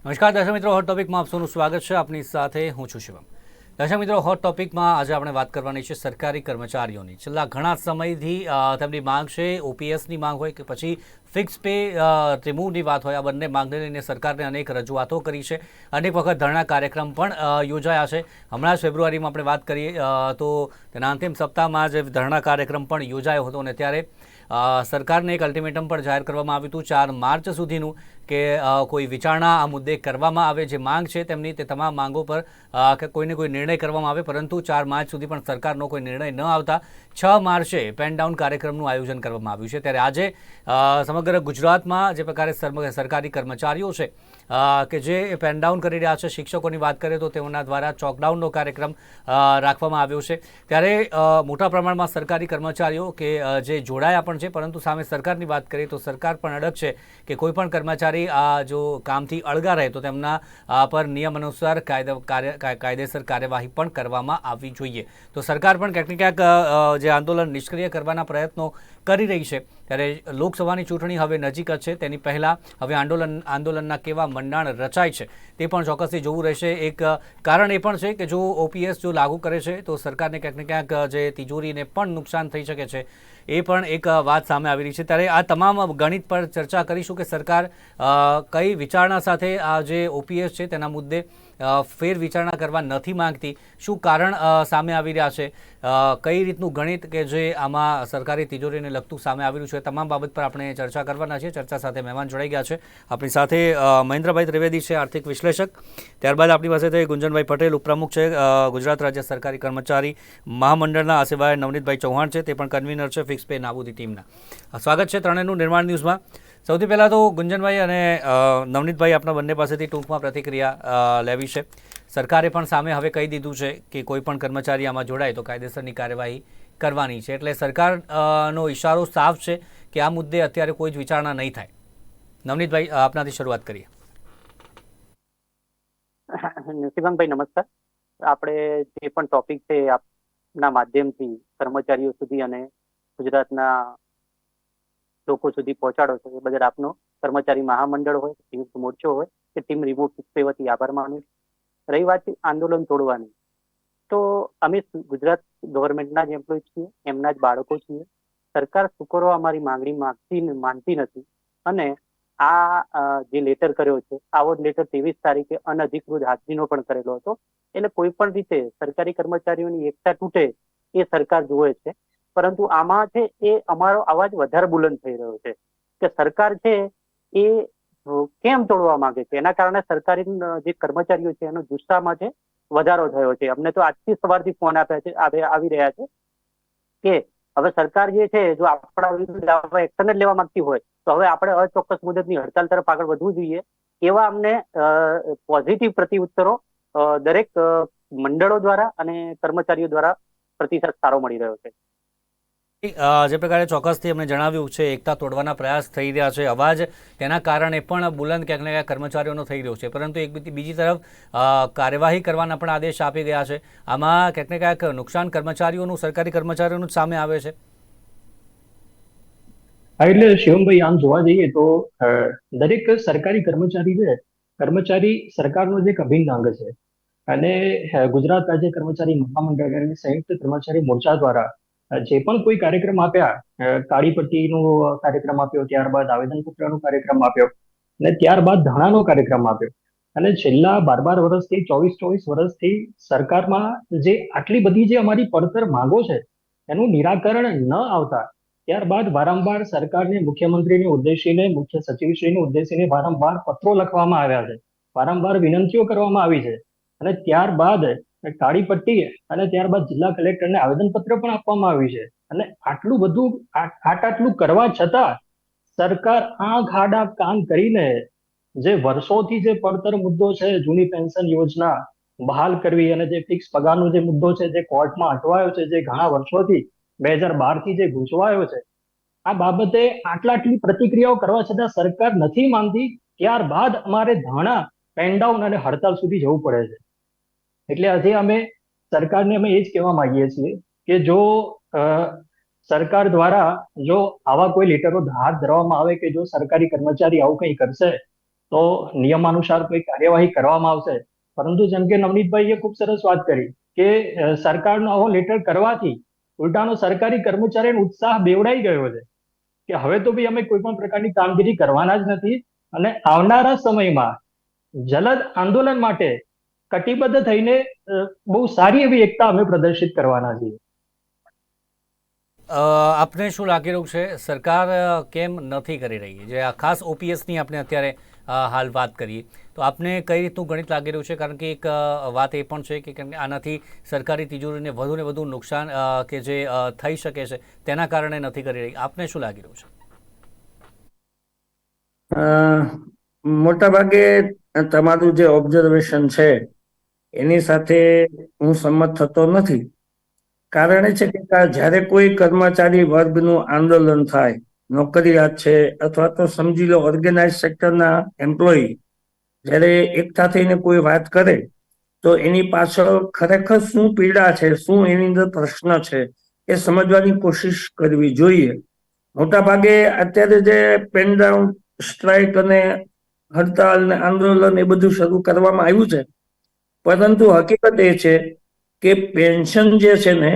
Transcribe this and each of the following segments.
નમસ્કાર, દર્શક મિત્રો હોટ ટોપિકમાં આપ સ્વાગત છે. આપની સાથે હું છું શિવમ. દર્શક મિત્રો હોટ ટોપિકમાં આજે આપણે વાત કરવાની છે સરકારી કર્મચારીઓની. છેલ્લા ઘણા સમયથી તેમની માંગ છે ઓપીએસની માંગ હોય કે પછી ફિક્સ પે રિમૂવની વાત હોય, આ બંને માંગને લઈને સરકારને અનેક રજૂઆતો કરી છે. અનેક વખત ધરણા કાર્યક્રમ પણ યોજાયા છે. હમણાં જ ફેબ્રુઆરીમાં આપણે વાત કરીએ તો તેના અંતિમ સપ્તાહમાં જે ધરણા કાર્યક્રમ પણ યોજાયો હતો અને ત્યારે સરકારને એક અલ્ટિમેટમ પણ જાહેર કરવામાં આવ્યું હતું, ચાર માર્ચ સુધીનું. કે કોઈ વિચારણા આ મુદ્દે કરવામાં આવે જે માંગ છે તેમની તે તમામ માંગો પર કોઈને કોઈ નિર્ણય કરવામાં આવે. પરંતુ ચાર માર્ચ સુધી પણ સરકારનો કોઈ નિર્ણય ન આવતા છ માર્ચે પેન ડાઉન કાર્યક્રમનું આયોજન કરવામાં આવ્યું છે. ત્યારે આજે સમગ્ર ગુજરાતમાં જે પ્રકારે સરકારી કર્મચારીઓ છે કે જે પેન ડાઉન કરી રહ્યા છે, શિક્ષકોની વાત કરીએ તો તેઓના દ્વારા ચોકડાઉનનો કાર્યક્રમ રાખવામાં આવ્યો છે. ત્યારે મોટા પ્રમાણમાં સરકારી કર્મચારીઓ કે જે જોડાયા પણ છે, પરંતુ સામે સરકારની વાત કરીએ તો સરકાર પણ અડગ છે કે કોઈ પણ કર્મચારી આ જો કામથી અળગા રહે તો તેમના પર નિયમ અનુસાર કાયદા કાયદેસર કાર્યવાહી પણ કરવામાં આવવી જોઈએ. તો સરકાર પણ ક્યાંક ક્યાંક જે આંદોલન નિષ્ક્રિય કરવાના પ્રયત્નો કરી રહી છે. ત્યારે લોકસભાની ચૂંટણી હવે નજીક જ છે. તેની પહેલાં હવે આંદોલન, આંદોલનના કેવા મંડાણ રચાય છે તે પણ ચોક્કસથી જોવું રહેશે. એક કારણ એ પણ છે કે જો ઓપીએસ જો લાગુ કરે છે તો સરકારને ક્યાંક ને ક્યાંક, જે તિજોરીને પણ નુકસાન થઈ શકે છે. એ પણ એક વાત સામે આવી રહી છે. ત્યારે આ તમામ ગણિત પર ચર્ચા કરીશું કે સરકાર કઈ વિચારણા સાથે આ જે ઓપીએસ છે તેના મુદ્દે ફેર વિચારણા કરવા નથી માંગતી. શું કારણ સામે આવી રહ્યા છે? કઈ રીતનું ગણિત કે જે આમાં સરકારી તિજોરીને લગતું સામે આવી રહ્યું છે તમામ બાબત પર આપણે ચર્ચા કરવાના છીએ. ચર્ચા સાથે મહેમાન જોડાઈ ગયા છે. આપણી સાથે મહેન્દ્રભાઈ ત્રિવેદી છે, આર્થિક વિશ્લેષક. ત્યારબાદ આપણી પાસે થઈ ગુંજનભાઈ પટેલ, ઉપપ્રમુખ છે ગુજરાત રાજ્ય સરકારી કર્મચારી મહામંડળના આ સિવાય નવનીતભાઈ ચૌહાણ છે, તે પણ કન્વીનર છે ફિક્સ પે નાબૂદી ટીમના. સ્વાગત છે ત્રણેયનું નિર્માણ ન્યૂઝમાં. સૌથી પહેલાં તો ગુંજનભાઈ અને નવનીતભાઈ આપણા બંને પાસેથી ટૂંકમાં પ્રતિક્રિયા લેવી છે. સરકારે પણ સામે હવે કહી દીધું છે કે કોઈ પણ કર્મચારી આમાં જોડાય તો કાયદેસરની કાર્યવાહી કરવાની છે. એટલે સરકાર નો ઇશારો સાફ છે કે આ મુદ્દે અત્યારે કોઈ જ વિચારણા નહીં થાય. નવનીતભાઈ આપનાથી શરૂઆત કરીએ. શિવમભાઈ નમસ્કાર. આપણે જે પણ ટોપિક છે આપના માધ્યમથી કર્મચારીઓ સુધી અને ગુજરાતના લોકો સુધી પહોંચાડો છો. એ બદલ આપનો કર્મચારી મહામંડળ હોય સંયુક્ત મોરચો હોય, કે ટીમ રિમોટ વતી આભાર માનું. રહી વાત આંદોલન તોડવાની. તો અમે ગુજરાત ગવર્મેન્ટના જ એમ્પ્લોય છીએ, એમના જ બાળકો છીએ. સરકાર શુક્રવાર અમારી માંગણી માંગતી માનતી નથી. અને આ જે લેટર કર્યો છે, આવો જ લેટર ત્રેવીસ તારીખે અનધિકૃત હાજરીનો પણ કરેલો હતો. એટલે કોઈ પણ રીતે સરકારી કર્મચારીઓની એકતા તૂટે એ સરકાર જોવે છે. પરંતુ આમાં છે એ અમારો અવાજ વધારે બુલંદ થઈ રહ્યો છે. કે સરકાર છે એ કેમ તોડવા માંગે છે? એના કારણે સરકારી જે કર્મચારીઓ છે એનો જુસ્સામાં છે વધારો થયો છે. અમને તો આજથી સવારથી ફોન આપ્યા છે આવી રહ્યા છે કે હવે સરકાર જે છે જો આપણા વિરુદ્ધ એક્શન જ લેવા માંગતી હોય તો હવે આપણે અચોક્કસ મુદતની હડતાલ તરફ આગળ વધવું જોઈએ. એવા અમને પોઝિટિવ પ્રતિઉત્તરો અ, દરેક મંડળો દ્વારા અને કર્મચારીઓ દ્વારા પ્રતિસાદ સારો મળી રહ્યો છે. જે પ્રકારે ચોક્કસથી અમને જણાવ્યું છે, એકતા તોડવાના પ્રયાસ થઈ રહ્યા છે, અવાજ, તેના કારણે પણ બુલંદ ક્યાંક ને ક્યાંક કર્મચારીઓનો થઈ રહ્યો છે. પરંતુ એક બીજી- તરફ કાર્યવાહી કરવાના પણ આદેશ આપી ગયા છે. આમાં ક્યાંક ને ક્યાંક નુકસાન કર્મચારીઓનું, સરકારી કર્મચારીઓનું જ સામે આવે છે. એટલે શિવમભાઈ, આમ જોવા જઈએ તો દરેક સરકારી કર્મચારી છે, કર્મચારી સરકારનો જે એક અભિન્ન અંગ છે. અને ગુજરાત રાજ્ય કર્મચારી મહામંડળ અને સંયુક્ત કર્મચારી મોરચા દ્વારા જે પણ કોઈ કાર્યક્રમ આપ્યા કાળી પટ્ટીનો કાર્યક્રમ આપ્યો, ત્યારબાદ આવેદનપત્રનો કાર્યક્રમ આપ્યો અને ત્યારબાદ ધાણાનો કાર્યક્રમ આપ્યો. અને છેલ્લા બાર બાર વર્ષથી, ચોવીસ ચોવીસ વર્ષથી સરકારમાં જે આટલી બધી જે અમારી પડતર માંગો છે, એનું નિરાકરણ ન આવતા, ત્યારબાદ વારંવાર સરકારને, મુખ્યમંત્રીને ઉદ્દેશીને, મુખ્ય સચિવશ્રીને ઉદ્દેશીને વારંવાર પત્રો લખવામાં આવ્યા છે, વારંવાર વિનંતીઓ કરવામાં આવી છે. અને ત્યારબાદ કાળી પટ્ટી અને ત્યારબાદ જિલ્લા કલેક્ટરને આવેદનપત્ર પણ આપવામાં આવ્યું છે. અને આટલું બધું આટ આટલું કરવા છતાં સરકાર આંખ આડા કાન કરીને જે વર્ષોથી જે પડતર મુદ્દો છે, જૂની પેન્શન યોજના બહાલ કરવી અને જે ફિક્સ પગારનો જે મુદ્દો છે, જે કોર્ટમાં અટવાયો છે, જે ઘણા વર્ષોથી બે હજાર બારથી જે ગૂંચવાયો છે, આ બાબતે આટલા આટલી પ્રતિક્રિયાઓ કરવા છતાં સરકાર નથી માનતી. ત્યારબાદ અમારે ધારણા પેનડાઉન અને હડતાલ સુધી જવું પડે છે. એટલે આજે અમે સરકારને અમે એ જ કહેવા માંગીએ છીએ કે જો સરકાર દ્વારા જો આવા કોઈ લેટરો હાથ ધરવામાં આવે કે જો સરકારી કર્મચારી આવું કંઈ કરશે, તો નિયમાનુસાર કોઈ કાર્યવાહી કરવામાં આવશે. પરંતુ જેમ કે નવનીતભાઈએ ખૂબ સરસ વાત કરી કે સરકારનો આવો લેટર કરવાથી ઉલટાનો સરકારી કર્મચારીનો ઉત્સાહ બેવડાઈ ગયો છે કે હવે તો ભાઈ અમે કોઈ પણ પ્રકારની કામગીરી કરવાના જ નથી અને આવનારા સમયમાં જલદ આંદોલન માટે કટિબદ્ધ થઈને બહુ સારી એવી એકતા અમે પ્રદર્શિત કરવાના છીએ. અ, આપને શું લાગી રહ્યું છે? સરકાર કેમ નથી કરી રહી? જે આ ખાસ ઓપીએસની આપણે અત્યારે હાલ વાત કરીએ. તો આપને કઈ રીતનું ગણિત લાગી રહ્યું છે? કારણ કે એક વાત એ પણ છે કે આનાથી સરકારી તિજોરીને વધુ ને વધુ નુકસાન કે જે થઈ શકે છે તેના કારણે નથી કરી રહી. આપને શું લાગી રહ્યું છે? અ, મોટાભાગે તમારું જે ઓબ્ઝર્વેશન છે એની સાથે હું સંમત થતો નથી. કારણ એ છે કે જ્યારે કોઈ કર્મચારી વર્ગનું આંદોલન થાય, નોકરિયાત છે અથવા તો સમજી લો ઓર્ગેનાઇઝ સેક્ટરના એમ્પ્લોયી જ્યારે એકઠા થઈને કોઈ વાત કરે, તો એની પાછળ ખરેખર શું પીડા છે, શું એની અંદર પ્રશ્ન છે, એ સમજવાની કોશિશ કરવી જોઈએ. મોટા ભાગે અત્યારે જે પેન ડાઉન સ્ટ્રાઇક અને હડતાલ ને આંદોલન એ બધું શરૂ કરવામાં આવ્યું છે પરંતુ હકીકત એ છે કે પેન્શન જે છે ને,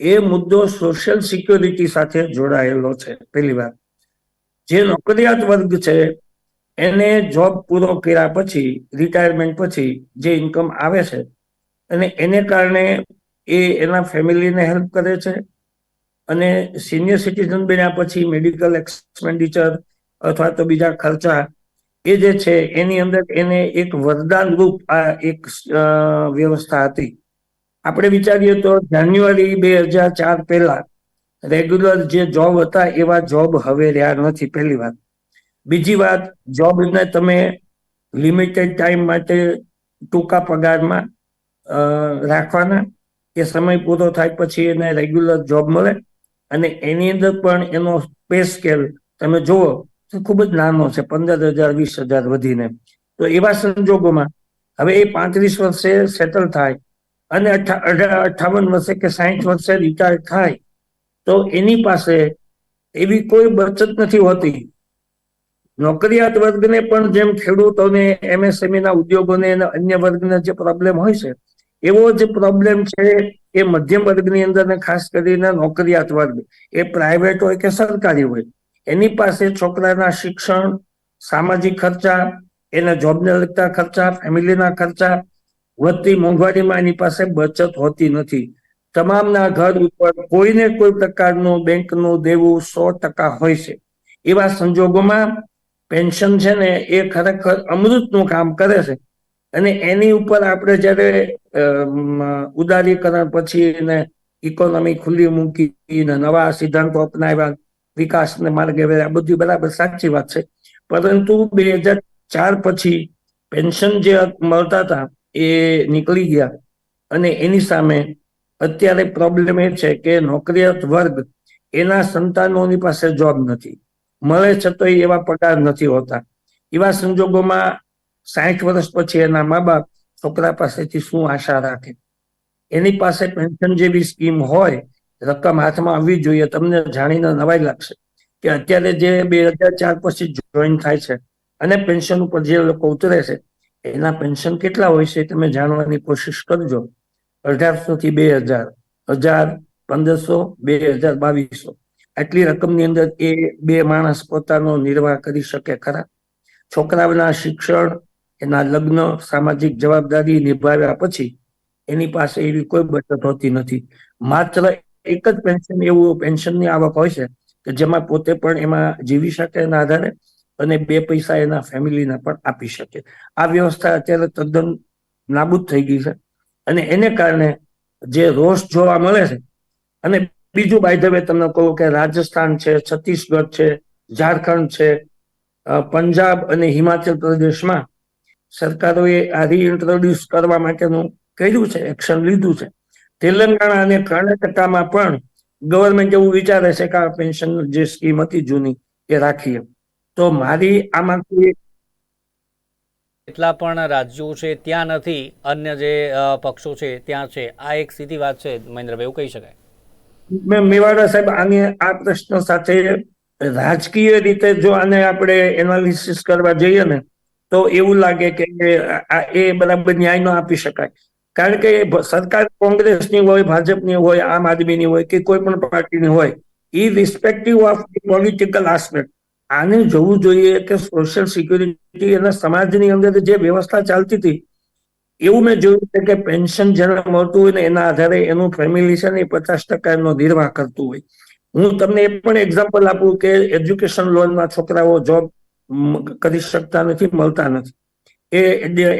એ મુદ્દો સોશિયલ સિક્યોરિટી સાથે જોડાયેલો છે. પહેલી વાત. જે નોકરિયાત વર્ગ છે, એને જોબ પૂરો કર્યા પછી રિટાયરમેન્ટ પછી જે ઇન્કમ આવે છે, અને એને કારણે એ એના ફેમિલીને હેલ્પ કરે છે, અને સિનિયર સિટીઝન બન્યા પછી મેડિકલ એક્સપેન્ડિચર અથવા તો બીજા ખર્ચા એ જે છે, એની અંદર એને એક વરદાન રૂપ આ એક વ્યવસ્થા હતી. આપણે વિચારીએ તો જાન્યુઆરી બે હજાર ચાર પહેલા રેગ્યુલર જે જોબ હતા, એવા જોબ હવે રહ્યા નથી, પહેલી વાત. બીજી વાત, જોબને તમે લિમિટેડ ટાઈમ માટે ટૂંકા પગારમાં રાખવાના. એ સમય પૂરો થાય પછી એને રેગ્યુલર જોબ મળે. અને એની અંદર પણ એનો પે સ્કેલ તમે જુઓ ખૂબ જ નાનો છે, પંદર હજાર, વીસ હજાર વધીને. તો એવા સંજોગોમાં હવે એ પાંત્રીસ વર્ષે સેટલ થાય અને અઠાવન વર્ષે કે સાહીઠ વર્ષે રિટાયર થાય, તો એની પાસે એવી કોઈ બચત નથી હોતી. નોકરિયાત વર્ગને પણ જેમ ખેડૂતોને એમએસએમઈ ના ઉદ્યોગોને અને અન્ય વર્ગના જે પ્રોબ્લેમ હોય છે, એવો જ પ્રોબ્લેમ છે એ મધ્યમ વર્ગની અંદર ખાસ કરીને નોકરિયાત વર્ગ. એ પ્રાઇવેટ હોય કે સરકારી હોય. એની પાસે છોકરાના શિક્ષણ, સામાજિક ખર્ચા, એના જોબને લગતા ખર્ચા, ફેમિલીના ખર્ચા, વધતી મોંઘવારીમાં એની પાસે બચત હોતી નથી. તમામના ઘર ઉપર કોઈને કોઈ પ્રકારનું બેંકનું દેવું સો ટકા હોય છે. એવા સંજોગોમાં પેન્શન છે ને એ ખરેખર અમૃતનું કામ કરે છે. અને એની ઉપર આપણે જ્યારે ઉદારીકરણ પછી એને ઇકોનોમી ખુલ્લી મૂકી નવા સિદ્ધાંતો અપનાવ્યા વિકાસને માર્ગે આ બધી બરાબર સાચી વાત છે. પરંતુ બે હજાર ચાર પછી પેન્શન જે મળતા હતા એ નીકળી ગયા અને એની સામે અત્યારે પ્રોબ્લેમ એ છે કે નોકરિયાત વર્ગ એના સંતાનોની પાસે જોબ નથી. મળે છે તો એવા પગાર નથી હોતા. એવા સંજોગોમાં સાઠ વર્ષ પછી એના મા બાપ છોકરા પાસેથી શું આશા રાખે? એની પાસે પેન્શન જેવી સ્કીમ હોય રકમ હાથમાં આવવી જોઈએ. તમને જાણીને નવાઈ લાગશે કે અત્યારે જે બે હજાર ચાર પછી જોઈન થાય છે અને પેન્શન ઉપર જે લોકો ઉતરે છે, એના પેન્શન કેટલા હોય છે તમે જાણવાની કોશિશ કરજો. અઢારસો થી બે હજાર હજાર પંદરસો, બે હજાર બાવીસો. આટલી રકમની અંદર એ બે માણસ પોતાનો નિર્વાહ કરી શકે ખરા? છોકરાઓના શિક્ષણ, એના લગ્ન, સામાજિક જવાબદારી નિભાવ્યા પછી એની પાસે એવી કોઈ બચત હોતી નથી. માત્ર એક જ પેન્શન એવું પેન્શનની આવક હોય છે કે જેમાં પોતે પણ એમાં જીવી શકે એના આધારે અને બે પૈસા એના ફેમિલીને પણ આપી શકે. આ વ્યવસ્થા અત્યારે તદ્દન નાબૂદ થઈ ગઈ છે અને એને કારણે જે રોષ જોવા મળે છે અને બીજું બાય ધ વે તમને કહું કે રાજસ્થાન છે, છત્તીસગઢ છે, ઝારખંડ છે પંજાબ અને હિમાચલ પ્રદેશમાં સરકારોએ આ રીઇન્ટ્રોડ્યુસ કરવા માટેનું કર્યું છે એક્શન લીધું છે. તેલંગાણા અને કર્ણાટકામાં પણ ગવર્મેન્ટ એવું વિચારે છે કે આ પેન્શન જે સ્કીમ હતી જૂની એ રાખીએ. તો મારી આમાંથી એટલા પણ રાજ્યો છે ત્યાં નથી અન્ય જે પક્ષો છે ત્યાં છે. આ એક સીધી વાત છે મહેન્દ્રભાઈ એવું કહી શકાય? મેં મેવાડા સાહેબ આને આ પ્રશ્ન સાથે રાજકીય રીતે જો આને આપણે એનાલિસિસ કરવા જઈએ ને તો એવું લાગે કે આ એ બરાબર ન્યાય ન આપી શકાય. કારણ કે સરકાર કોંગ્રેસની હોય, ભાજપની હોય, આમ આદમીની હોય કે કોઈ પણ પાર્ટીની હોય irrespective of political aspect આને જોવું જોઈએ કે સોશિયલ સિક્યુરિટી અને સમાજની અંદર જે વ્યવસ્થા ચાલતી હતી, એવું મેં જોયું છે કે પેન્શન જેને મળતું હોય ને એના આધારે એનું ફેમિલી છે ને એ પચાસ ટકા એનો નિર્વાહ કરતું હોય. હું તમને એ પણ એક્ઝામ્પલ આપું કે એજ્યુકેશન લોનમાં છોકરાઓ જોબ કરી શકતા નથી, મળતા નથી. એ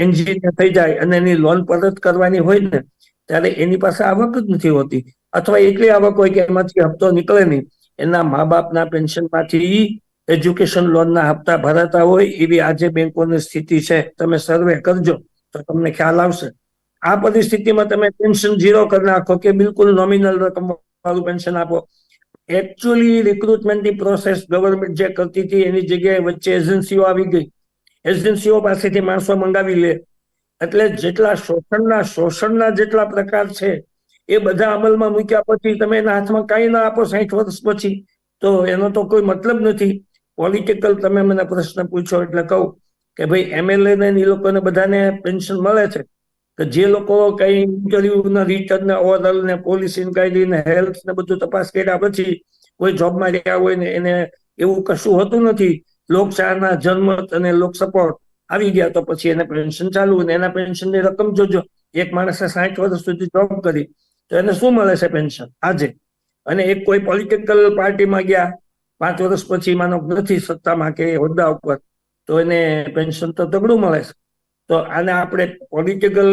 એન્જિનિયર થઈ જાય અને એની લોન પરત કરવાની હોય ને, ત્યારે એની પાસે આવક જ નથી હોતી. અથવા એટલી આવક હોય કે એમાંથી હપ્તો નીકળે નહીં. એના મા બાપના પેન્શનમાંથી એજ્યુકેશન લોનના હપ્તા ભરાતા હોય એવી આજે બેંકોની સ્થિતિ છે. તમે સર્વે કરજો તો તમને ખ્યાલ આવશે. આ પરિસ્થિતિમાં તમે પેન્શન ઝીરો કરી નાખો કે બિલકુલ નોમિનલ રકમ વાળું પેન્શન આપો. એકચ્યુઅલી રિક્રુટમેન્ટની પ્રોસેસ ગવર્મેન્ટ જે કરતી હતી, એની જગ્યાએ વચ્ચે એજન્સીઓ આવી ગઈ. એજન્સીઓ પાસેથી માણસો મંગાવી લે. એટલે જેટલા શોષણના શોષણના જેટલા પ્રકાર છે, એ બધા અમલમાં મૂક્યા પછી તમે એના હાથમાં કાંઈ ના આપો સાઠ વર્ષ પછી, તો એનો તો કોઈ મતલબ નથી. પોલિટિકલ તમે મને પ્રશ્ન પૂછો એટલે કહું કે ભાઈ એમએલએ ને એ લોકોને બધાને પેન્શન મળે છે? કે જે લોકો કઈ ઇન્ટરવ્યુ ને રિટર્ન ને ઓવરઓલ ને પોલીસ ઇન્કવાયરી ને હેલ્થ ને બધું તપાસ કર્યા પછી કોઈ જોબમાં રહ્યા હોય ને એને એવું કશું હોતું નથી. લોકશાહના જનમત અને લોક સપોર્ટ આવી ગયા તો પછી એને પેન્શન ચાલુ અને એના પેન્શનની રકમ જોજો. એક માણસે સાઠ વર્ષ સુધી જોબ કરી તો એને શું મળે છે પેન્શન આજે? અને એક કોઈ પોલિટિકલ પાર્ટીમાં ગયા, પાંચ વર્ષ પછી માનો નથી સત્તામાં કે હોદ્દા ઉપર, તો એને પેન્શન તો તગડું મળે છે. તો આને આપણે પોલિટિકલ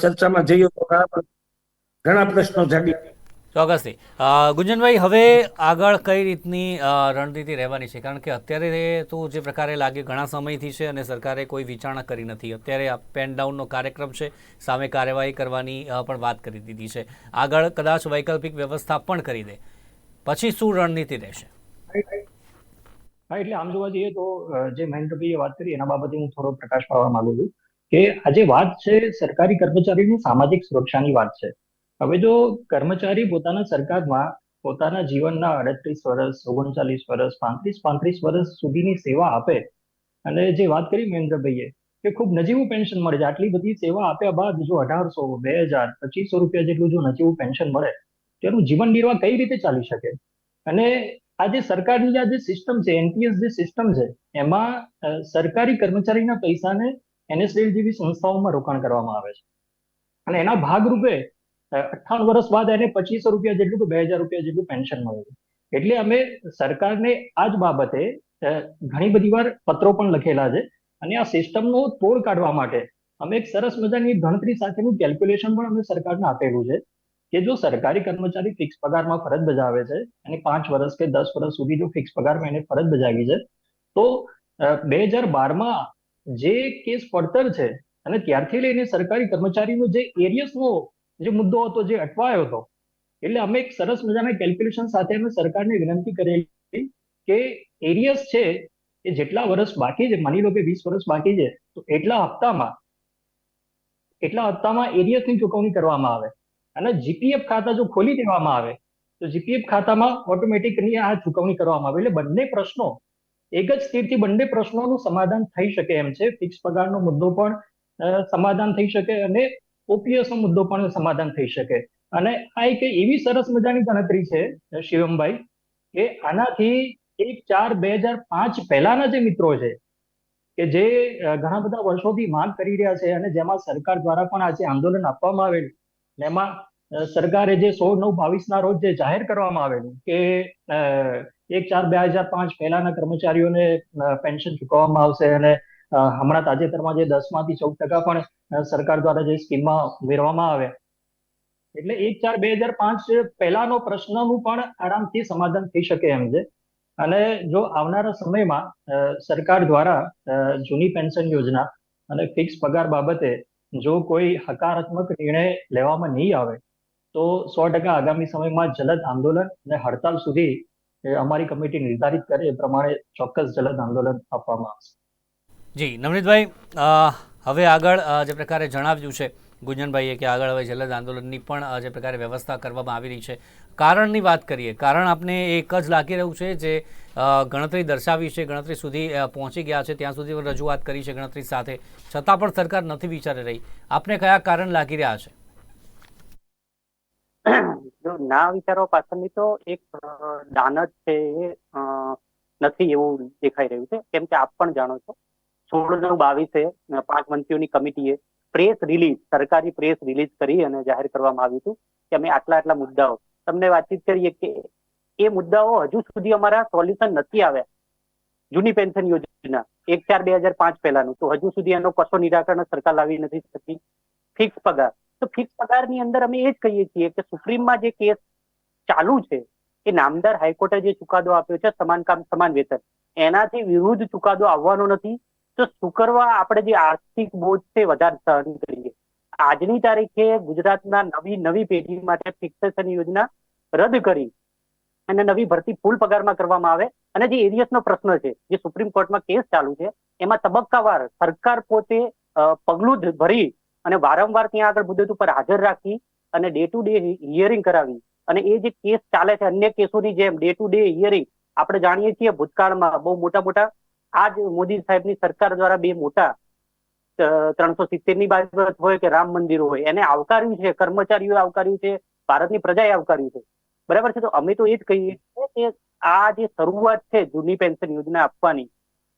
ચર્ચામાં જઈએ તો ઘણા પ્રશ્નો જાગી ચોક્કસથી. ગુંજનભાઈ, હવે આગળ કઈ રીતની રણનીતિ રહેવાની છે? કારણ કે અત્યારે તો જે પ્રકારે લાગે ઘણા સમયથી છે અને સરકારે કોઈ વિચારણા કરી નથી. અત્યારે આ પેન ડાઉનનો કાર્યક્રમ છે. સામે કાર્યવાહી કરવાની પણ વાત કરી દીધી છે. આગળ કદાચ વૈકલ્પિક વ્યવસ્થા પણ કરી દે. પછી શું રણનીતિ રહેશે? હા, એટલે આમ જોવા જઈએ તો જે મહેન્દ્રભાઈએ વાત કરી એના બાબતે હું થોડો પ્રકાશ પાડવા માંગુ છું કે આજે વાત છે, સરકારી કર્મચારીની સામાજિક સુરક્ષાની વાત છે. હવે જો કર્મચારી પોતાના સરકારમાં પોતાના જીવનના અડત્રીસ વર્ષ, ઓગણચાલીસ વર્ષ, પાંત્રીસ પાંત્રીસ વર્ષ સુધીની સેવા આપે અને જે વાત કરી મહેન્દ્રભાઈએ કે ખૂબ નજીવું પેન્શન મળે છે, આટલી બધી સેવા આપ્યા બાદ જો અઢારસો, બે હજાર, પચીસો રૂપિયા જેટલું જો નજીવું પેન્શન મળે, તો એનું જીવન નિર્વાહ કઈ રીતે ચાલી શકે? અને આ જે સરકારની આ જે સિસ્ટમ છે, એનપીએસ જે સિસ્ટમ છે, એમાં સરકારી કર્મચારીના પૈસાને એનએસડીએલ જેવી સંસ્થાઓમાં રોકાણ કરવામાં આવે છે. અને એના ભાગરૂપે અઠ્ઠાવન વર્ષ બાદ એને પચીસો રૂપિયા જેટલું કે બે હજાર રૂપિયા જેટલું પેન્શન મળ્યું. એટલે અમે સરકારને આ જ બાબતે ઘણી બધી વાર પત્રો પણ લખેલા છે. અને આ સિસ્ટમનો તોડ કાઢવા માટે અમે એક સરસ મજાની ગણતરી સાથેનું કેલ્ક્યુલેશન પણ અમે સરકારને આપેલું છે કે જો સરકારી કર્મચારી ફિક્સ પગારમાં ફરજ બજાવે છે અને પાંચ વર્ષ કે દસ વર્ષ સુધી જો ફિક્સ પગારમાં એને ફરજ બજાવી છે, તો બે હજાર બારમાં જે કેસ પડતર છે અને ત્યારથી લઈને સરકારી કર્મચારીનો જે એરિયસનો જે મુદ્દો હતો, જે અટવાયો હતો, એટલે અમે એક સરસ મજાના કેલ્ક્યુલેશન સાથે અમે સરકારને વિનંતી કરેલી કે એરિયસ છે એ જેટલા વર્ષ બાકી છે, માની લો કે વીસ વર્ષ બાકી છે, તો એટલા હપ્તામાં એટલા હપ્તામાં એરિયસની ચૂકવણી કરવામાં આવે. અને જીપીએફ ખાતા જો ખોલી દેવામાં આવે, તો જીપીએફ ખાતામાં ઓટોમેટિકલી આ ચૂકવણી કરવામાં આવે. એટલે બંને પ્રશ્નો, એક જ સ્થિરથી બંને પ્રશ્નોનું સમાધાન થઈ શકે એમ છે. ફિક્સ પગારનો મુદ્દો પણ સમાધાન થઈ શકે અને ઓપીએસ નો મુદ્દો પણ સમાધાન થઈ શકે. અને આ એક એવી સરસ મજાની ગણતરી છે, શિવમભાઈ, કે આનાથી એક ચાર બે હજાર પાંચ પહેલાના જે મિત્રો છે, કે જે ઘણા બધા વર્ષોથી માંગ કરી રહ્યા છે અને જેમાં સરકાર દ્વારા પણ આજે આંદોલન આપવામાં આવેલું એમાં સરકારે જે સોળ નવ બાવીસ ના રોજ જે જાહેર કરવામાં આવેલું, કે એક ચાર બે હજાર પાંચ પહેલાના કર્મચારીઓને પેન્શન ચૂકવવામાં આવશે અને હમણાં તાજેતરમાં જે દસમાંથી ચૌદ ટકા પણ સરકાર દ્વારા જે સ્કીમમાં ઉમેરવામાં આવે. એટલે એક ચાર બે હજાર પાંચ પહેલાનો પ્રશ્નનું પણ આરામથી સમાધાન થઈ શકે એમ છે. અને જો આવનારા સમયમાં સરકાર દ્વારા જૂની પેન્શન યોજના અને ફિક્સ પગાર બાબતે જો કોઈ હકારાત્મક નિર્ણય લેવામાં નહીં આવે, તો સો ટકા આગામી સમયમાં જલદ આંદોલન અને હડતાલ સુધી અમારી કમિટી નિર્ધારિત કરે એ પ્રમાણે ચોક્કસ જલદ આંદોલન આપવામાં આવશે. જી, નવનીતભાઈ હવે આગળ જે પ્રકારે જણાવ્યું છે ગુંજનભાઈએ કે આગળ હવે જલદ આંદોલનની પણ જે પ્રકારે વ્યવસ્થા કરવામાં આવી રહી છે. કારણની વાત કરીએ, કારણ આપને એક જ લાગી રહ્યું છે જે ગણતરી દર્શાવી છે, ગણતરી સુધી પહોંચી ગયા છે, ત્યાં સુધી રજૂઆત કરી છે ગણતરી સાથે. છતાં પણ સરકાર નથી વિચારી રહી. આપને કયા કારણ લાગી રહ્યા છે? જો ના વિચારવા પાછળની તો એક દાનત છે નથી એવું દેખાઈ રહ્યું છે. કેમ કે આપ પણ જાણો છો. સોળ નવ બાવીસે પાંચ મંત્રીઓની કમિટીએ પ્રેસ રિલીઝ સરકારી પ્રેસ રિલીઝ કરી અને જાહેર કરવામાં આવ્યું હતું કે અમે આટલા આટલા મુદ્દાઓ. તમને વાતચીત કરીએ કે એ મુદ્દાઓ હજુ સુધી અમારા સોલ્યુશન નથી આવ્યા. જૂની પેન્શન યોજના, એક ચાર બે હજાર પાંચ પહેલાનું. તો હજુ સુધી એનો કશો નિરાકરણ સરકાર લાવી નથી શકી. ફિક્સ પગાર. તો ફિક્સ પગારની અંદર અમે એ જ કહીએ છીએ કે સુપ્રીમમાં જે કેસ ચાલુ છે, એ નામદાર હાઈકોર્ટે જે ચુકાદો આપ્યો છે, સમાન કામ, સમાન વેતન. એનાથી વિરુદ્ધ ચુકાદો આવવાનો નથી. તો શું કરવા આપણે જે આર્થિક બોજ છે વધારે સહન કરીએ? આજની તારીખે ગુજરાતના નવી નવી પેઢી માટે ફિક્સેશન યોજના રદ કરી અને નવી ભરતી ફૂલ પગારમાં કરવામાં આવે. અને જે એરિયસનો પ્રશ્ન છે, જે સુપ્રીમ કોર્ટમાં કેસ ચાલુ છે, એમાં તબક્કાવાર સરકાર પોતે પગલું ભરી અને વારંવાર ત્યાં આગળ મુદત ઉપર હાજર રાખી અને ડે ટુ ડે હિયરિંગ કરાવી. અને એ જે કેસ ચાલે છે, અન્ય કેસોની જેમ ડે ટુ ડે હિયરિંગ, આપણે જાણીએ છીએ ભૂતકાળમાં બહુ મોટા મોટા આ જ મોદી સાહેબની સરકાર દ્વારા બે મોટા ત્રણસો સિત્તેરની બાબત હોય કે રામ મંદિર હોય, એને આવકાર્યું છે કર્મચારીઓ આવકાર્યું છે, ભારતની પ્રજાએ આવકાર્યું છે. બરાબર છે? તો અમે તો એ જ કહીએ છીએ કે આ જે શરૂઆત છે જૂની પેન્શન યોજના આપવાની,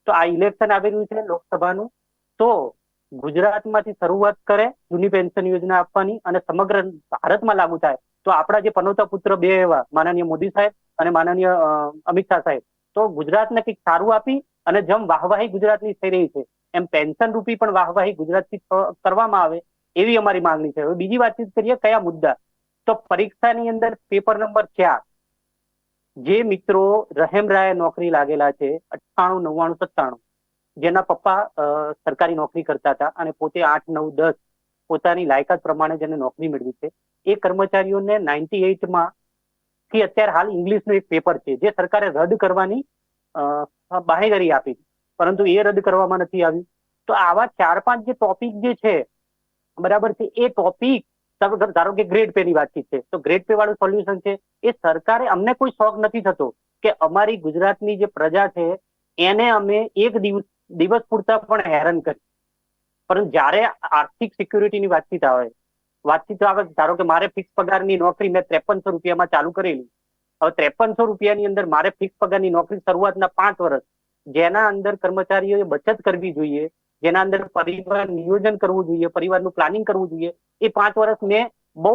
તો આ ઇલેક્શન આવી રહ્યું છે લોકસભાનું, તો ગુજરાતમાંથી શરૂઆત કરે જૂની પેન્શન યોજના આપવાની અને સમગ્ર ભારતમાં લાગુ થાય. તો આપણા જે પનોતા પુત્ર બે એવા, માનનીય મોદી સાહેબ અને માનનીય અમિત શાહ સાહેબ, તો ગુજરાતને કંઈક સારું આપી અને જેમ વાહવાહી ગુજરાતની થઈ રહી છે, એમ પેન્શન રૂપી પણ વાહવાહી ગુજરાતથી કરવામાં આવે એવી અમારી માંગણી છે. હવે બીજી વાતચીત કરીએ કયા મુદ્દા? તો પરીક્ષાની અંદર પેપર નંબર ચાર, જે મિત્રો રહેમ રાય નોકરી લાગેલા છે, અઠ્ઠાણું, નવ્વાણું, સત્તાણું, જેના પપ્પા સરકારી નોકરી કરતા હતા અને પોતે આઠ, નવ, દસ પોતાની લાયકાત પ્રમાણે જેને નોકરી મેળવી છે. એ કર્મચારીઓને નાઇન્ટી એઇટમાં થી અત્યારે હાલ ઇંગ્લિશનું એક પેપર છે, જે સરકારે રદ કરવાની અ, બાહેધરી આપી. પરંતુ એ રદ કરવામાં નથી આવ્યું. તો આવા ચાર પાંચ જે ટોપિક જે છે બરાબર છે એ ટોપિક ધારો કે ગ્રેડ પે ની વાતચીત છે. તો ગ્રેડ પે વાળું સોલ્યુશન છે. એ સરકારે અમને કોઈ શોખ નથી થતો કે અમારી ગુજરાતની જે પ્રજા છે એને અમે એક દિવસ દિવસ પૂરતા પણ હેરાન કરી. પરંતુ જ્યારે આર્થિક સિક્યુરિટીની વાતચીત આવે વાતચીત આવે ધારો કે મારે ફિક્સ પગારની નોકરી મેં ત્રેપનસો રૂપિયામાં ચાલુ કરેલી હવે ત્રેપનસો રૂપિયાની અંદર મારે ફિક્સ પગારની નોકરી શરૂઆતના પાંચ વર્ષ, જેના અંદર કર્મચારીઓએ બચત કરવી જોઈએ, જેના અંદર પરિવાર નિયોજન કરવું જોઈએ, પરિવારનું પ્લાનિંગ કરવું જોઈએ, એ પાંચ વર્ષ મેં બહુ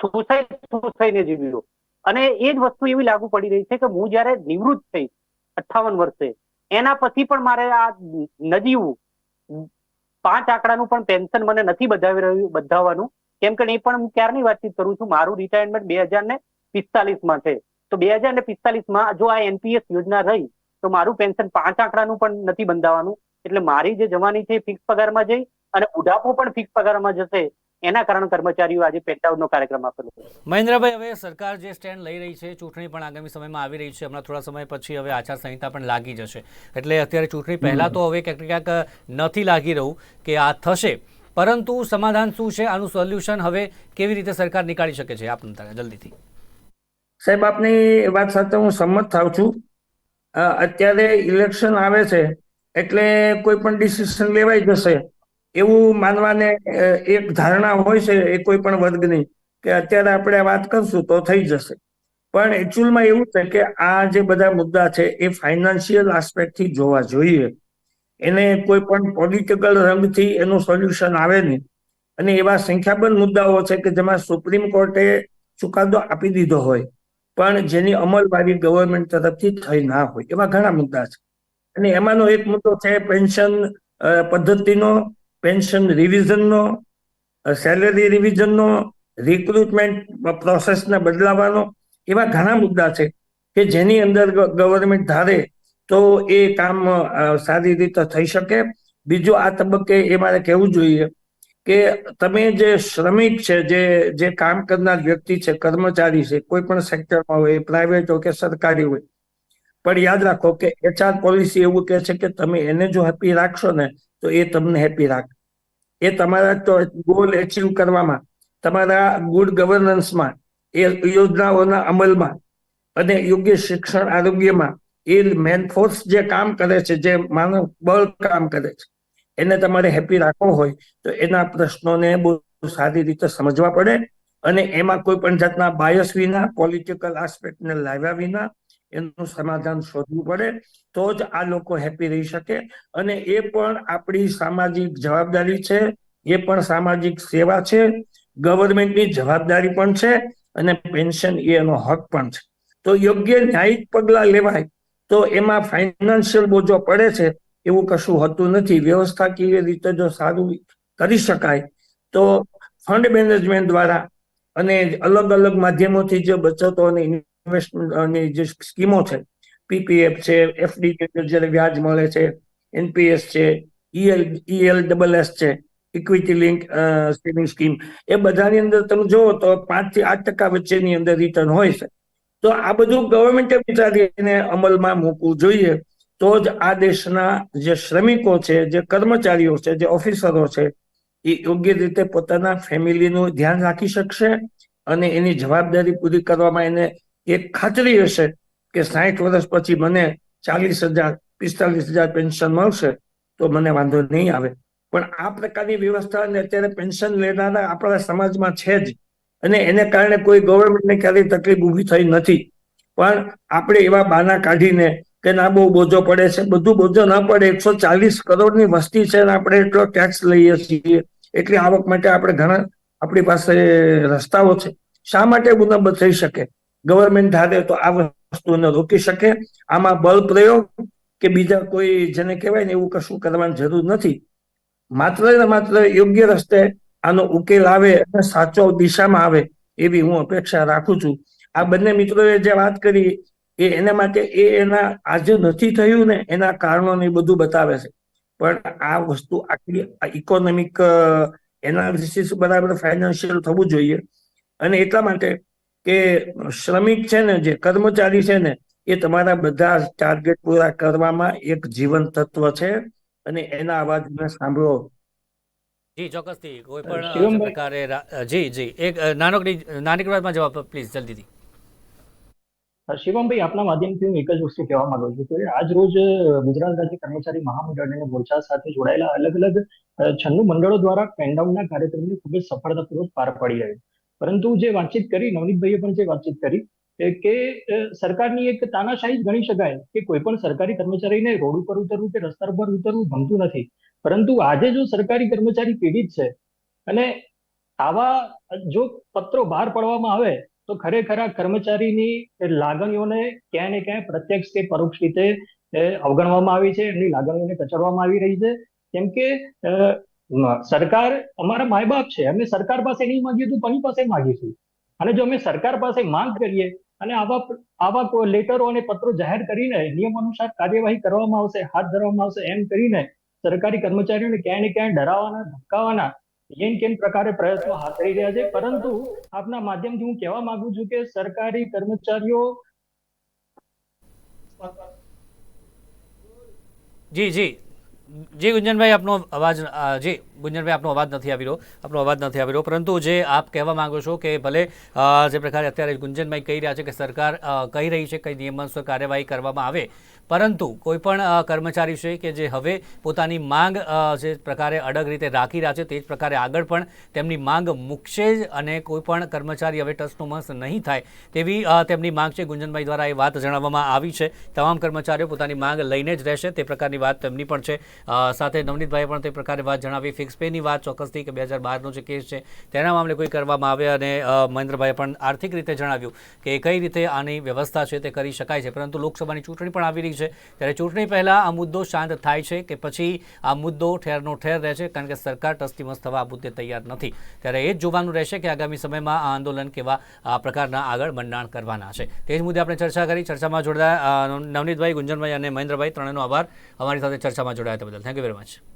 સુસાઈ સુસાઈને જીવ્યો. અને એ જ વસ્તુ એવી લાગુ પડી રહી છે કે હું જયારે નિવૃત્ત થઈ અઠ્ઠાવન વર્ષે, એના પછી પણ મારે આ નજીવું પાંચ આંકડાનું પણ પેન્શન મને નથી બધાવી રહ્યું, બધાવવાનું. કેમ કે એ પણ હું ક્યારની વાતચીત કરું છું? મારું રિટાયરમેન્ટ બે હજાર ને પિસ્તાલીસમાં છે. તો બે હજાર ને પિસ્તાલીસમાં જો આ એનપીએસ યોજના રહી, તો મારું પેન્શન પાંચ આંકડાનું પણ નથી બંધાવાનું. એટલે મારી જે જવાની છે ફિક્સ પગારમાં જઈ અને બુઢાપો પણ ફિક્સ પગારમાં જશે. એના કારણે કર્મચારીઓ આજે પેટાઉટનો કાર્યક્રમ આપેલો મહેન્દ્રભાઈ, હવે સરકાર જે સ્ટેન્ડ લઈ રહી છે, ચૂંટણી પણ આગામી સમયમાં આવી રહી છે. હમણાં થોડા સમય પછી હવે આચારસંહિતા પણ લાગી જશે. એટલે અત્યારે ચૂંટણી પહેલા તો હવે ક્યાંક ક્યાંક નથી લાગી રહ્યું કે આ થશે. પરંતુ સમાધાન શું છે? આનું સોલ્યુશન હવે કેવી રીતે સરકાર નીકાળી શકે છે? આપને જલ્દીથી. સાહેબ, આપની વાત સાથે હું સંમત થાઉં છું. અત્યારે ઇલેક્શન આવે છે, એટલે કોઈ પણ ડિસિઝન લેવાઈ જશે, એવું માનવાને એક ધારણા હોય છે, એ કોઈ પણ વર્ગની કે અત્યારે આપણે વાત કરશું તો થઈ જશે. પણ એકચ્યુઅલમાં એવું છે કે આ જે બધા મુદ્દા છે, એ ફાઇનાન્શિયલ આસ્પેક્ટથી જોવા જોઈએ. એને કોઈ પણ પોલિટિકલ રંગથી એનું સોલ્યુશન આવે નહીં. અને એવા સંખ્યાબંધ મુદ્દાઓ છે કે જેમાં સુપ્રીમ કોર્ટે ચુકાદો આપી દીધો હોય. પણ જેની અમલવારી ગવર્મેન્ટ તરફથી થઈ ના હોય, એવા ઘણા મુદ્દા છે. અને એમાંનો એક મુદ્દો છે પેન્શન પદ્ધતિનો પેન્શન રિવિઝનનો સેલેરી રિવિઝનનો રિક્રુટમેન્ટ પ્રોસેસને બદલાવાનો, એવા ઘણા મુદ્દા છે કે જેની અંદર ગવર્મેન્ટ ધારે તો એ કામ સારી રીતે થઈ શકે. બીજું આ તબક્કે એ મારે કહેવું જોઈએ કે તમે જે શ્રમિક છે, જે જે કામ કરનાર વ્યક્તિ છે, કર્મચારી છે, કોઈ પણ સેક્ટરમાં હોય પ્રાઇવેટ હોય કે સરકારી હોય, પણ યાદ રાખો કે એચઆર પોલિસી એવું કહે છે કે તમે એને જો હેપી રાખશો ને, તો એ તમને હેપી રાખ. એ તમારા તો ગોલ એચીવ કરવામાં, તમારા ગુડ ગવર્નન્સમાં એ યોજનાઓના અમલમાં અને યોગ્ય શિક્ષણ આરોગ્યમાં એ મેન ફોર્સ જે કામ કરે છે, જે માનવ બળ કામ કરે છે. એને તમારે હેપી રાખવો હોય, તો એના પ્રશ્નોને બહુ સારી રીતે સમજવા પડે અને એમાં કોઈ પણ જાતના બાયસ વિના પોલિટિકલ આસ્પેક્ટને લાવ્યા વિના એનું સમાધાન શોધવું પડે, તો જ આ લોકો હેપી રહી શકે અને એ પણ આપણી સામાજિક જવાબદારી છે, એ પણ સામાજિક સેવા છે ગવર્મેન્ટની જવાબદારી પણ છે અને પેન્શન એનો હક પણ છે. તો યોગ્ય ન્યાયિક પગલાં લેવાય તો એમાં ફાઇનાન્શિયલ બોજો પડે છે એવું કશું હોતું નથી. વ્યવસ્થાકીય રીતે જો સારું કરી શકાય, તો ફંડ મેનેજમેન્ટ દ્વારા અને અલગ અલગ માધ્યમોથી જે બચતો અને ઇન્વેસ્ટમેન્ટની જે સ્કીમો છે પીપીએફ છે એફડી જ્યારે વ્યાજ મળે છે એનપીએસ છે ઈએલ ઈએલ ડબલ એસ છે ઇક્વિટી લિંક સેવિંગ સ્કીમ એ બધાની અંદર તમે જુઓ તો પાંચથી આઠ ટકા વચ્ચેની અંદર રિટર્ન હોય છે. તો આ બધું ગવર્મેન્ટે વિચારીને અમલમાં મૂકવું જોઈએ. તો જ આ દેશના જે શ્રમિકો છે, જે કર્મચારીઓ છે, જે ઓફિસરો છે, એ યોગ્ય રીતે પોતાના ફેમિલીનું ધ્યાન રાખી શકશે અને એની જવાબદારી પૂરી કરવામાં એને એક ખાતરી હશે કે સાઠ વર્ષ પછી મને ચાલીસ હજાર, પિસ્તાલીસ હજાર પેન્શન મળશે, તો મને વાંધો નહીં આવે. પણ આ પ્રકારની વ્યવસ્થા અને અત્યારે પેન્શન લેનારા આપણા સમાજમાં છે જ. અને એને કારણે કોઈ ગવર્મેન્ટને ક્યારેય તકલીફ ઊભી થઈ નથી. પણ આપણે એવા બાના કાઢીને કે ના બહુ બોજો પડે છે? બધું બોજો ના પડે. એકસો ચાલીસ કરોડની વસ્તી છે અને આપણે એટલો ટેક્સ લઈએ છીએ. એટલી આવક માટે આપણે ઘણા, આપણી પાસે રસ્તાઓ છે. શા માટે ગુનાબત થઈ શકે? ગવર્મેન્ટ ધારે તો આ વસ્તુને રોકી શકે. આમાં બળ પ્રયોગ કે બીજા કોઈ જેને કહેવાય ને એવું કશું કરવાની જરૂર નથી. માત્ર ને માત્ર યોગ્ય રસ્તે આનો ઉકેલ આવે અને સાચો દિશામાં આવે એવી હું અપેક્ષા રાખું છું. આ બંને મિત્રોએ જે વાત કરી એ એના માટે એ એના આજે નથી થયું ને એના કારણો ને એ બધું બતાવે છે. પણ આ વસ્તુ આટલી ઇકોનોમિક એનાલિસિસ બરાબર ફાઇનાન્શિયલ થવું જોઈએ. અને એટલા માટે કે શ્રમિક છે ને જે કર્મચારી છે ને એ તમારા બધા ટાર્ગેટ પૂરા કરવામાં એક જીવન તત્વ છે. અને એના અવાજને સાંભળો. જી ચોક્કસથી. કોઈ પણ. પ્રકારે જી જી. એક નાનકડી નાનકડી વાતમાં જવાબ પ્લીઝ જલ્દીથી. શિવમભાઈ, આપના માધ્યમથી હું એક જ વસ્તુ કહેવા માંગુ છું કે આજ રોજ ગુજરાત રાજ્ય કર્મચારી મહામંડળ અને મોરચા સાથે જોડાયેલા અલગ અલગ છન્નું મંડળો દ્વારા પેનડાઉનના કાર્યક્રમને ખૂબ જ સફળતાપૂર્વક પાર પાડી રહ્યું પરંતુ જે વાતચીત કરી, નવનીતભાઈએ પણ જે વાતચીત કરી કે સરકારની એક તાનાશાહી ગણી શકાય કે કોઈ પણ સરકારી કર્મચારીને રોડ ઉપર ઉતરવું કે રસ્તા પર ઉતરવું ગમતું નથી. પરંતુ આજે જો સરકારી કર્મચારી પીડિત છે અને આવા જો પત્રો બહાર પાડવામાં આવે તો ખરેખર આ કર્મચારીની લાગણીઓને ક્યાંય ને ક્યાંય પ્રત્યક્ષ કે પરોક્ષ રીતે અવગણવામાં આવી છે, એમની લાગણીઓને કચડવામાં આવી રહી છે. કેમ કે સરકાર અમારા માય બાપ છે અમે સરકાર પાસે નહીં માંગ્યું તો કોની પાસે માંગીશું? અને જો અમે સરકાર પાસે માંગ કરીએ અને આવા આવા લેટરો અને પત્રો જાહેર કરીને નિયમ અનુસાર કાર્યવાહી કરવામાં આવશે, હાથ ધરવામાં આવશે, એમ કરીને સરકારી કર્મચારીઓને ક્યાંય ને ક્યાંય ડરાવવાના, ધમકાવવાના એન કેન પ્રકારે પ્રયત્નો હાથ ધરી રહ્યા છે. પરંતુ આપના માધ્યમથી હું કહેવા માંગુ છું કે સરકારી કર્મચારીઓ જી જી. જી, ગુંજનભાઈ, આપનો અવાજ જી. ગુંજનભાઈ આપનો અવાજ નથી આવી રહ્યો. આપનો અવાજ નથી આવી રહ્યો. પરંતુ જે આપ કહેવા માંગો છો કે ભલે જે પ્રકારે અત્યારે ગુંજનભાઈ કહી રહ્યા છે કે સરકાર કહી રહી છે કઈ નિયમાનુસાર કાર્યવાહી કરવામાં આવે. પરંતુ કોઈ પણ કર્મચારી છે કે જે હવે પોતાની માંગ જે પ્રકારે અડગ રીતે રાખી રહ્યા છે તે જ પ્રકારે આગળ પણ તેમની માંગ મૂકશે જ અને કોઈ પણ કર્મચારી હવે ટસનો મસ નહીં થાય તેવી તેમની માંગ છે. ગુંજનભાઈ દ્વારા એ વાત જણાવવામાં આવી છે. તમામ કર્મચારીઓ પોતાની માંગ લઈને જ રહેશે તે પ્રકારની વાત તેમની પણ છે. સાથે નવનીતભાઈએ પણ તે પ્રકારે વાત જણાવી. ફિક્સ પેની વાત ચોક્કસથી કે બે હજાર બારનો જે કેસ છે, તેના મામલે કોઈ કરવામાં આવે અને મહેન્દ્રભાઈએ પણ આર્થિક રીતે જણાવ્યું કે કઈ રીતે આની વ્યવસ્થા છે તે કરી શકાય છે. પરંતુ લોકસભાની ચૂંટણી પણ આવી રહી છે. ત્યારે ચૂંટણી પહેલાં આ મુદ્દો શાંત થાય છે કે પછી આ મુદ્દો ઠેરનો ઠેર રહે છે? કારણ કે સરકાર ટસથી મસ્ત થવા આ મુદ્દે તૈયાર નથી. ત્યારે એ જ જોવાનું રહેશે કે આગામી સમયમાં આ આંદોલન કેવા આ પ્રકારના આગળ મંડાણ કરવાના છે. તે જ મુદ્દે આપણે ચર્ચા કરી. ચર્ચામાં જોડાયા નવનીતભાઈ, ગુંજનભાઈ અને મહેન્દ્રભાઈ, ત્રણેયનો આભાર. અમારી સાથે ચર્ચામાં જોડાયા તે બદલ. Thank you very much